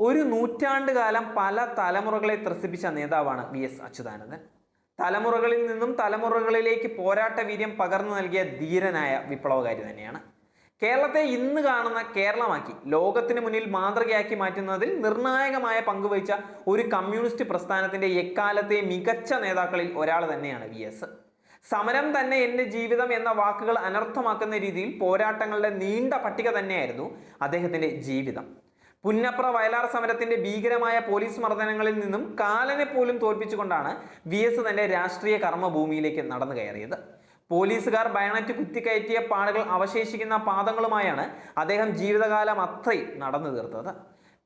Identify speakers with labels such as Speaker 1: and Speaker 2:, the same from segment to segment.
Speaker 1: ഒരു നൂറ്റാണ്ട് കാലം പല തലമുറകളെ ത്രസിപ്പിച്ച നേതാവാണ് വി എസ് അച്യുതാനന്ദൻ. തലമുറകളിൽ നിന്നും തലമുറകളിലേക്ക് പോരാട്ട വീര്യം പകർന്നു നൽകിയ ധീരനായ വിപ്ലവകാരി തന്നെയാണ്. കേരളത്തെ ഇന്ന് കാണുന്ന കേരളമാക്കി ലോകത്തിന് മുന്നിൽ മാതൃകയാക്കി മാറ്റുന്നതിൽ നിർണായകമായ പങ്കുവഹിച്ച ഒരു കമ്മ്യൂണിസ്റ്റ് പ്രസ്ഥാനത്തിന്റെ എക്കാലത്തെ മികച്ച നേതാക്കളിൽ ഒരാൾ തന്നെയാണ് വി എസ്. സമരം തന്നെ എന്റെ ജീവിതം എന്ന വാക്കുകൾ അനർത്ഥമാക്കുന്ന രീതിയിൽ പോരാട്ടങ്ങളുടെ നീണ്ട പട്ടിക തന്നെയായിരുന്നു അദ്ദേഹത്തിന്റെ ജീവിതം. പുന്നപ്ര വയലാർ സമരത്തിന്റെ ഭീകരമായ പോലീസ് മർദ്ദനങ്ങളിൽ നിന്നും കാലനെ പോലും തോൽപ്പിച്ചുകൊണ്ടാണ് വി എസ് തന്റെ രാഷ്ട്രീയ കർമ്മഭൂമിയിലേക്ക് നടന്നു കയറിയത്. പോലീസുകാർ ബയണറ്റ് കുത്തിക്കയറ്റിയ പാടുകൾ അവശേഷിക്കുന്ന പാദങ്ങളുമായാണ് അദ്ദേഹം ജീവിതകാലം അത്രയും നടന്നു തീർത്തത്.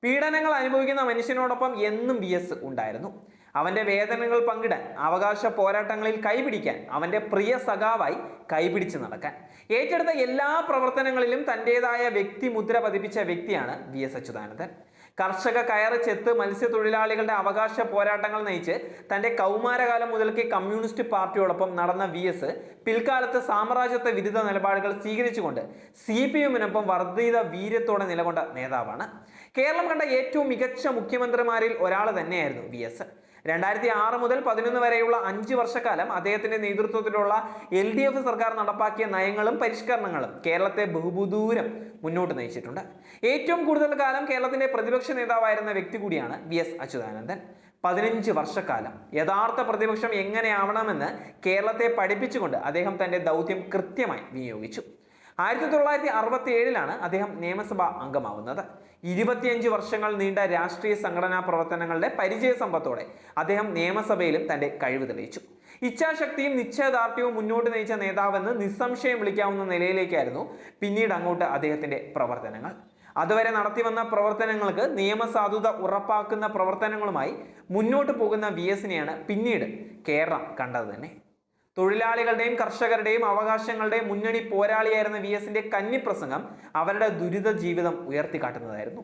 Speaker 1: പീഡനങ്ങൾ അനുഭവിക്കുന്ന മനുഷ്യനോടൊപ്പം എന്നും വി എസ് ഉണ്ടായിരുന്നു. അവന്റെ വേദനകൾ പങ്കിടാൻ അവകാശ പോരാട്ടങ്ങളിൽ കൈപിടിക്കാൻ അവന്റെ പ്രിയ സഖാവായി കൈപിടിച്ച് നടക്കാൻ. ഏറ്റെടുത്ത എല്ലാ പ്രവർത്തനങ്ങളിലും തന്റെതായ വ്യക്തിമുദ്ര പതിപ്പിച്ച വ്യക്തിയാണ് വി എസ് അച്യുതാനന്ദൻ. കർഷക കയറ് ചെത്ത് മത്സ്യത്തൊഴിലാളികളുടെ അവകാശ പോരാട്ടങ്ങൾ നയിച്ച് തന്റെ കൗമാരകാലം മുതൽക്ക് കമ്മ്യൂണിസ്റ്റ് പാർട്ടിയോടൊപ്പം നടന്ന വി എസ് പിൽക്കാലത്ത് സാമ്രാജ്യത്വ വിരുദ്ധ നിലപാടുകൾ സ്വീകരിച്ചുകൊണ്ട് സി പി എമ്മിനൊപ്പം വർദ്ധിത വീര്യത്തോടെ നിലകൊണ്ട നേതാവാണ്. കേരളം കണ്ട ഏറ്റവും മികച്ച മുഖ്യമന്ത്രിമാരിൽ ഒരാൾ തന്നെയായിരുന്നു വി എസ്. രണ്ടായിരത്തി ആറ് മുതൽ പതിനൊന്ന് വരെയുള്ള അഞ്ച് വർഷക്കാലം അദ്ദേഹത്തിന്റെ നേതൃത്വത്തിലുള്ള എൽ ഡി എഫ് സർക്കാർ നടപ്പാക്കിയ നയങ്ങളും പരിഷ്കരണങ്ങളും കേരളത്തെ ബഹുദൂരം മുന്നോട്ട് നയിച്ചിട്ടുണ്ട്. ഏറ്റവും കൂടുതൽ കാലം കേരളത്തിന്റെ പ്രതിപക്ഷ നേതാവായിരുന്ന വ്യക്തി കൂടിയാണ് വി എസ് അച്യുതാനന്ദൻ. പതിനഞ്ച് വർഷക്കാലം. യഥാർത്ഥ പ്രതിപക്ഷം എങ്ങനെയാവണമെന്ന് കേരളത്തെ പഠിപ്പിച്ചുകൊണ്ട് അദ്ദേഹം തന്റെ ദൗത്യം കൃത്യമായി വിനിയോഗിച്ചു. ആയിരത്തി തൊള്ളായിരത്തി അറുപത്തി ഏഴിലാണ് അദ്ദേഹം നിയമസഭാ അംഗമാവുന്നത്. ഇരുപത്തിയഞ്ച് വർഷങ്ങൾ നീണ്ട രാഷ്ട്രീയ സംഘടനാ പ്രവർത്തനങ്ങളുടെ പരിചയ സമ്പത്തോടെ അദ്ദേഹം നിയമസഭയിലും തന്റെ കഴിവ് തെളിയിച്ചു. ഇച്ഛാശക്തിയും നിശ്ചയദാർഢ്യവും മുന്നോട്ട് നയിച്ച നേതാവെന്ന് നിസ്സംശയം വിളിക്കാവുന്ന നിലയിലേക്കായിരുന്നു പിന്നീട് അങ്ങോട്ട് അദ്ദേഹത്തിന്റെ പ്രവർത്തനങ്ങൾ. അതുവരെ നടത്തിവന്ന പ്രവർത്തനങ്ങൾക്ക് നിയമസാധുത ഉറപ്പാക്കുന്ന പ്രവർത്തനങ്ങളുമായി മുന്നോട്ട് പോകുന്ന വി എസിനെയാണ് പിന്നീട് കേരളം കണ്ടത് തന്നെ. തൊഴിലാളികളുടെയും കർഷകരുടെയും അവകാശങ്ങളുടെയും മുന്നണി പോരാളിയായിരുന്ന വി എസിന്റെ കന്നിപ്രസംഗം അവരുടെ ദുരിത ജീവിതം ഉയർത്തിക്കാട്ടുന്നതായിരുന്നു.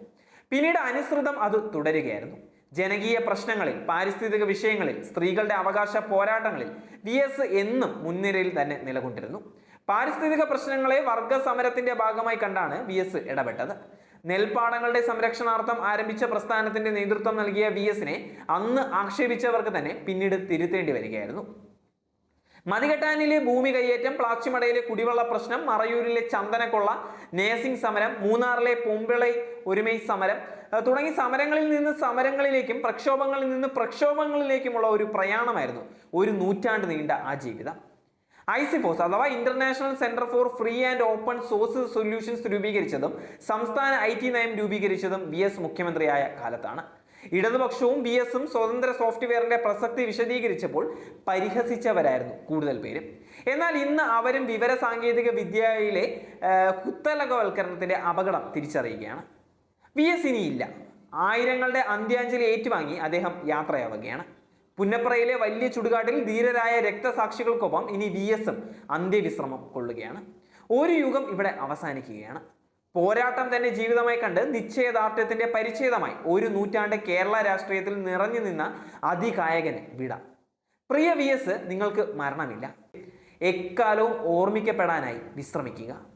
Speaker 1: പിന്നീട് അനുസൃതം അത് തുടരുകയായിരുന്നു. ജനകീയ പ്രശ്നങ്ങളിൽ പാരിസ്ഥിതിക വിഷയങ്ങളിൽ സ്ത്രീകളുടെ അവകാശ പോരാട്ടങ്ങളിൽ വി എസ് എന്നും മുൻനിരയിൽ തന്നെ നിലകൊണ്ടിരുന്നു. പാരിസ്ഥിതിക പ്രശ്നങ്ങളെ വർഗ സമരത്തിന്റെ ഭാഗമായി കണ്ടാണ് വി എസ് ഇടപെട്ടത്. നെൽപ്പാടങ്ങളുടെ സംരക്ഷണാർത്ഥം ആരംഭിച്ച പ്രസ്ഥാനത്തിന്റെ നേതൃത്വം നൽകിയ വി എസിനെ അന്ന് ആക്ഷേപിച്ചവർക്ക് തന്നെ പിന്നീട് തിരുത്തേണ്ടി വരികയായിരുന്നു. മതികെട്ടാനിലെ ഭൂമി കയ്യേറ്റം പ്ലാച്ചിമടയിലെ കുടിവെള്ള പ്രശ്നം മറയൂരിലെ ചന്ദനക്കൊള്ള നേഴ്സിംഗ് സമരം മൂന്നാറിലെ പൊമ്പിളൈ ഒരുമൈ സമരം തുടങ്ങി സമരങ്ങളിൽ നിന്ന് സമരങ്ങളിലേക്കും പ്രക്ഷോഭങ്ങളിൽ നിന്ന് പ്രക്ഷോഭങ്ങളിലേക്കുമുള്ള ഒരു പ്രയാണമായിരുന്നു ഒരു നൂറ്റാണ്ട് നീണ്ട ആ ജീവിതം. ഐസിഫോസ് അഥവാ international centre for free and open source solutions രൂപീകരിച്ചതും സംസ്ഥാന ഐ ടി നയം രൂപീകരിച്ചതും വി എസ് മുഖ്യമന്ത്രിയായ കാലത്താണ്. ഇടതുപക്ഷവും ബി എസും സ്വതന്ത്ര സോഫ്റ്റ്വെയറിന്റെ പ്രസക്തി വിശദീകരിച്ചപ്പോൾ പരിഹസിച്ചവരായിരുന്നു കൂടുതൽ പേരും. എന്നാൽ ഇന്ന് അവരും വിവര സാങ്കേതിക വിദ്യയിലെ കുത്തലകവൽക്കരണത്തിന്റെ അപകടം തിരിച്ചറിയുകയാണ്. വി എസ് ഇനിയില്ല. ആയിരങ്ങളുടെ അന്ത്യാഞ്ജലി ഏറ്റുവാങ്ങി അദ്ദേഹം യാത്രയാവുകയാണ്. പുന്നപ്രയിലെ വലിയ ചുടുകാട്ടിൽ ധീരരായ രക്തസാക്ഷികൾക്കൊപ്പം ഇനി വി എസും അന്ത്യവിശ്രമം കൊള്ളുകയാണ്. ഒരു യുഗം ഇവിടെ അവസാനിക്കുകയാണ്. പോരാട്ടം തന്നെ ജീവിതമായി കണ്ട് നിശ്ചയദാർഢ്യത്തിന്റെ പരിച്ഛേദമായി ഒരു നൂറ്റാണ്ട് കേരള രാഷ്ട്രീയത്തിൽ നിറഞ്ഞു നിന്ന അതികായകന് വിട. പ്രിയ വി എസ് നിങ്ങൾക്ക് മരണമില്ല. എക്കാലവും ഓർമ്മിക്കപ്പെടാനായി വിശ്രമിക്കുക.